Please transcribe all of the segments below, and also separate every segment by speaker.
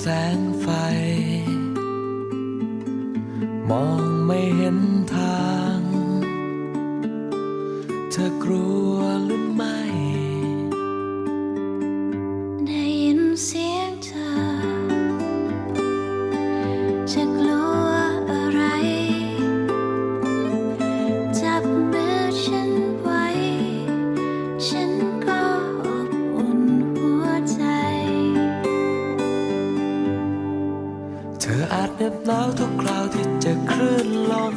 Speaker 1: แสงไฟ มองไม่เห็นทาง เธอกลัวหรือไม่
Speaker 2: น็บห
Speaker 1: นาวทุกคราวที่เจะคลื่นลม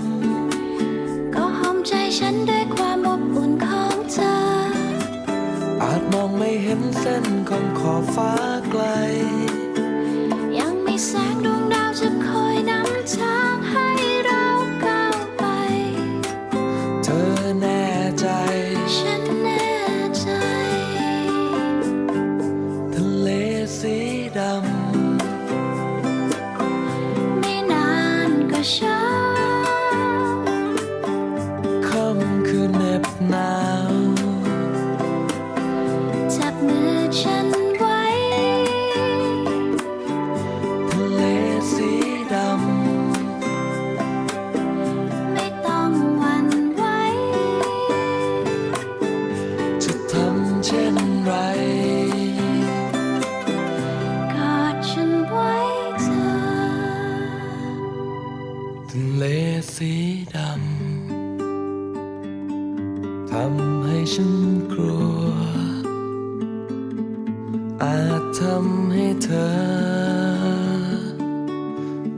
Speaker 2: ก็หอมใจฉันด้วยความอบอุ่นของเธอ
Speaker 1: อาจมองไม่เห็นเส้นของขอบฟ้า ไร
Speaker 2: ก
Speaker 1: อด
Speaker 2: ฉันไว้
Speaker 1: เธ
Speaker 2: อ
Speaker 1: ทะเลสีดำทำให้ฉันกลัว อาจทำให้เธอ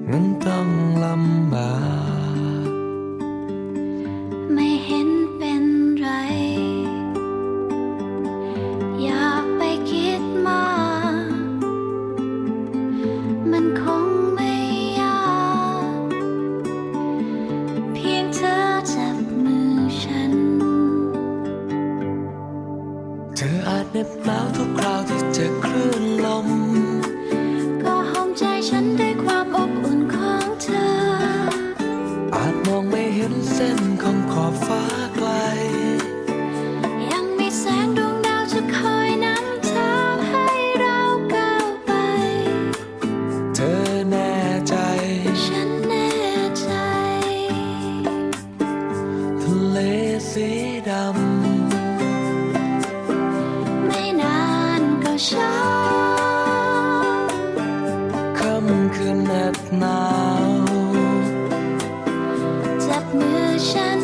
Speaker 1: นั้นต้องลำบาก
Speaker 2: เธออา
Speaker 1: จเหน็บหนาวทุกคราวที่เจอคลื่นลม
Speaker 2: คืนเห
Speaker 1: น็บ
Speaker 2: ห
Speaker 1: นาว
Speaker 2: จับมือฉัน